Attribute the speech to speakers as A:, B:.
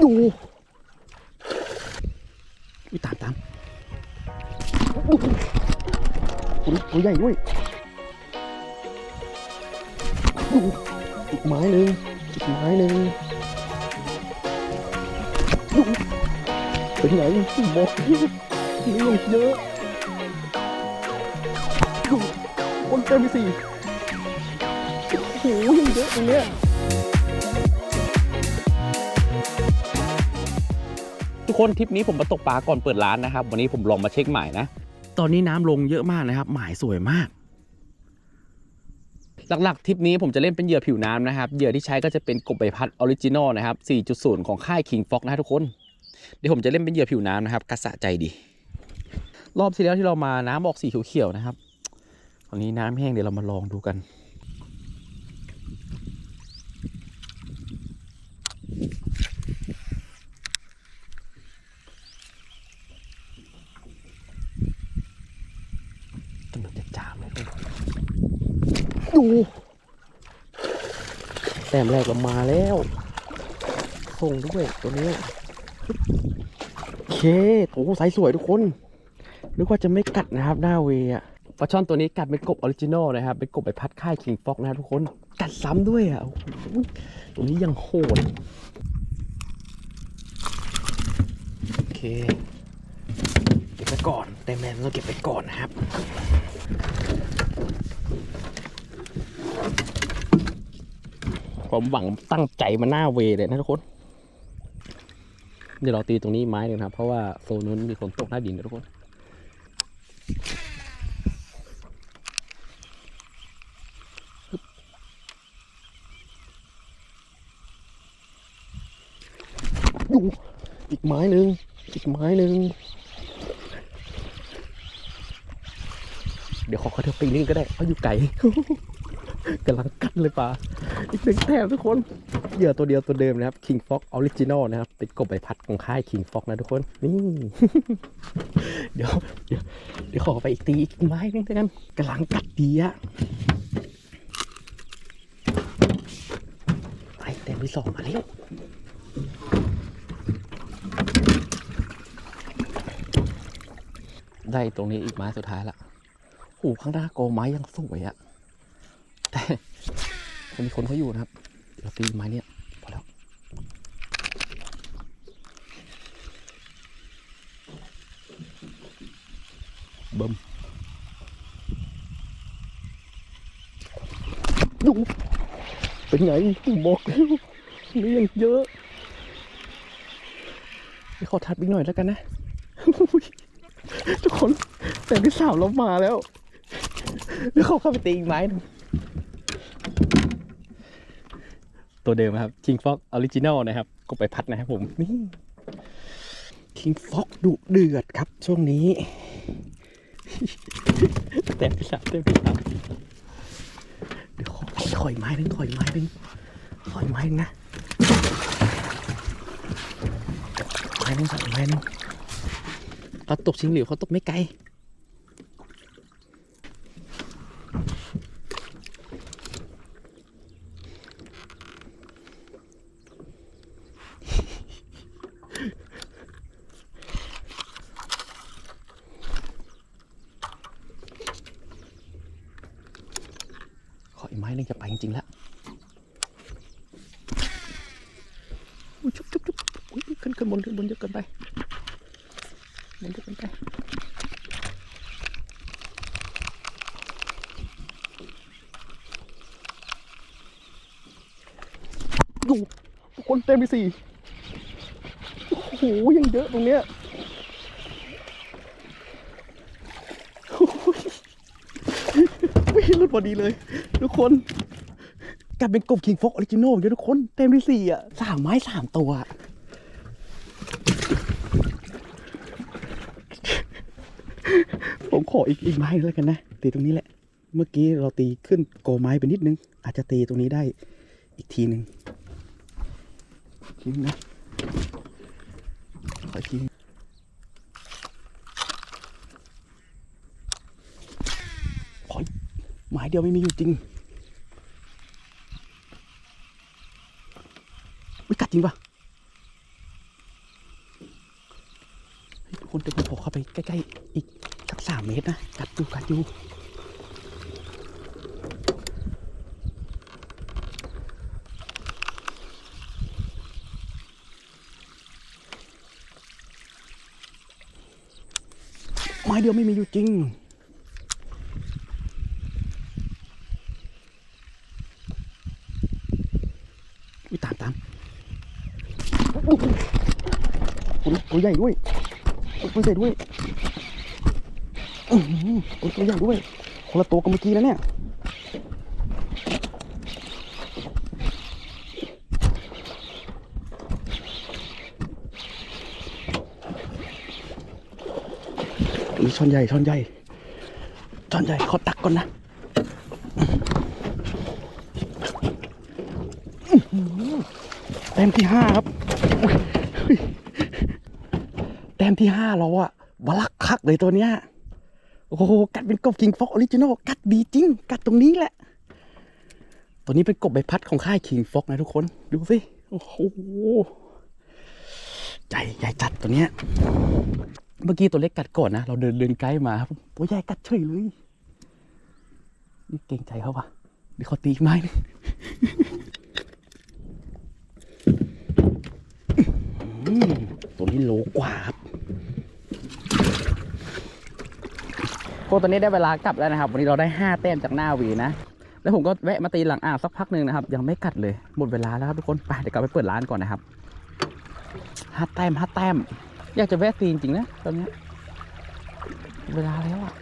A: ดูอุ้ยตามตามโอ้โหตัวนี้ตัวใหญ่ด้วยดูอีกไม้หนึ่งอีกไม้หนึ่งดูเป็นไงบอกเรื่องเยอะดูคนเต็มไปสี่โอ้โหยังเยอะตรงเนี้ย คนทริปนี้ผมมาตกปลาก่อนเปิดร้านนะครับ วันนี้ผมลองมาเช็คหมายนะ ตอนนี้น้ำลงเยอะมากนะครับ หมายสวยมาก หลักๆทริปนี้ผมจะเล่นเป็นเหยื่อผิวน้ำนะครับเหยื่อที่ใช้ก็จะเป็นกบใบพัดออริจินอลนะครับ 4.0 ของค่าย King Fox นะทุกคน เดี๋ยวผมจะเล่นเป็นเหยื่อผิวน้ำนะครับกระสะใจดี รอบที่แล้วที่เรามาน้ำออกสีเขียวๆนะครับตอนนี้น้ำแห้งเดี๋ยวเรามาลองดูกัน ตำรวจจะจามเลยทุกคน ดูแต้มแรกเรามาแล้วส่งด้วยตัวนี้โอเคโอ้ไซส์สวยทุกคนนึกว่าจะไม่กัดนะครับหน้าเวย์อะปลาช่อนตัวนี้กัดเป็นกบออริจินอลนะครับเป็นกบใบพัดค่ายคิงฟ็อกนะครับทุกคนกัดซ้ำด้วยอะตัวนี้ยังโหดโอเคเก็บไปก่อนแต้มแรกเราเก็บไปก่อนนะครับ ผมหวังตั้งใจมาหน้าเวเลยนะทุกคนเดี๋ยวเราตีตรงนี้ไม้หนึงนะครับ เพราะว่าโซนนู้นมีฝนตกหน้าดินนะทุกคนดูอีกไม้หนึ่งอีกไม้หนึ่งเดี๋ยวขอเขาเทปีนึงก็ได้เพราะอยู่ไกลกำลังกัดเลยปลา อีกหนึ่งแถมทุกคน เหยื่อตัวเดียวตัวเดิมนะครับ King Fox Original นะครับ เป็นกบใบพัดของค่าย King Fox นะทุกคน นี่ เดี๋ยว เดี๋ยวเดี๋ยวขอไปอีกตีอีกไม้นึงแล้วกันกำลังกัดดีอะไปแต่ที่สองมาแล้วได้ตรงนี้อีกไม้สุดท้ายละโอ้ข้างหน้าโกไม้ยังสวยอะแต่ มีคนเขาอยู่นะครับ เราตีไม้เนี่ยพอแล้วบิ่มดูเป็นไงบอกแล้วนี่ยังเยอะไปขอทัดอีกหน่อยแล้วกันนะทุกคนแต่ที่สามเรามาแล้วเดี๋ยวเขาเข้าไปตีอีกไม้หนึง ตัวเดิมครับ King Fox Original นะครับ ก็ไปพัดนะครับผมนี่ King Fox ดุเดือดครับ ช่วงนี้แต่ที่สามแต่ที่สามเดี๋ยวขอขอยไม้หนึงขอยไม้หนึงขอยไม้หนึงนะไม้หนึงขอยไม้หนึงเขาตกชิงหลิวเขาตกไม่ไกล ม้นึงจะไปจริงๆแล้วชุบชุบชุบขึ้นขึ้นบนขึ้นบนเยอะเกินไปบนเยอะเกินไปดูคนเต็มไปสี่โอ้โหยังเยอะตรงเนี้ยโอ้ยไม่รุดพ อดีเลย ทุกคนกลายเป็นกบคิงฟอกออริจินอลเลยทุกคน เต็มไปสี่อะสามไม้สามตัวผมขออีกอีกไม้แล้วกันนะตีตรงนี้แหละ เมื่อกี้เราตีขึ้นโกไม้ไปนิดนึง อาจจะตีตรงนี้ได้อีกทีหนึ่งทิ้งนะขอทิ้งขอ หมายเดียวไม่มีอยู่จริงวิกัดจริงปะคนจะผมขอเข้าไปใกล้ๆอีกสักสามเมตรนะ กัดอยู่กัดอยู่ไม้เดียวไม่มีอยู่จริง อุ้ยตามตามอุ๊ย ตัวตัวใหญ่ด้วยตัวใหญ่ด้วยอือตัวใหญ่ด้วยคนละตัวกับเมื่อกี้แล้วเนี่ยนี่ช้อนใหญ่ช้อนใหญ่ช้อนใหญ่ขอตักก่อนนะแต้มที่ห้าครับ ต้มที่ห้าเราอะวลักคักเลยตัวเนี้ย โอ้โห กัดเป็นกบคิงฟอกออริจินอล กัดดีจริง กัดตรงนี้แหละ ตัวนี้เป็นกบใบพัดของค่ายคิงฟอกนะทุกคน ดูสิ โอ้โห ใจใหญ่จัดตัวเนี้ย เมื่อกี้ตัวเล็กกัดก่อนนะ เราเดินเดินไกลมา ตัวใหญ่กัดเฉยเลย นี่เกรงใจเขาปะเดี๋ยวเขาตีไม้นึง อืมตัวนี้โลกว่าครับโค ตอนนี้ได้เวลากลับแล้วนะครับ วันนี้เราได้ 5 แต้มจากหน้าวีนะ แล้วผมก็แวะมาตีหลังอ่าวสักพักหนึ่งนะครับ ยังไม่กัดเลย หมดเวลาแล้วครับทุกคน ไปเดี๋ยวกลับไปเปิดร้านก่อนนะครับห้าแต้มห้าแต้ม อยากจะแวะตีจริงๆนะตอนเนี้ยเวลาแล้วอะ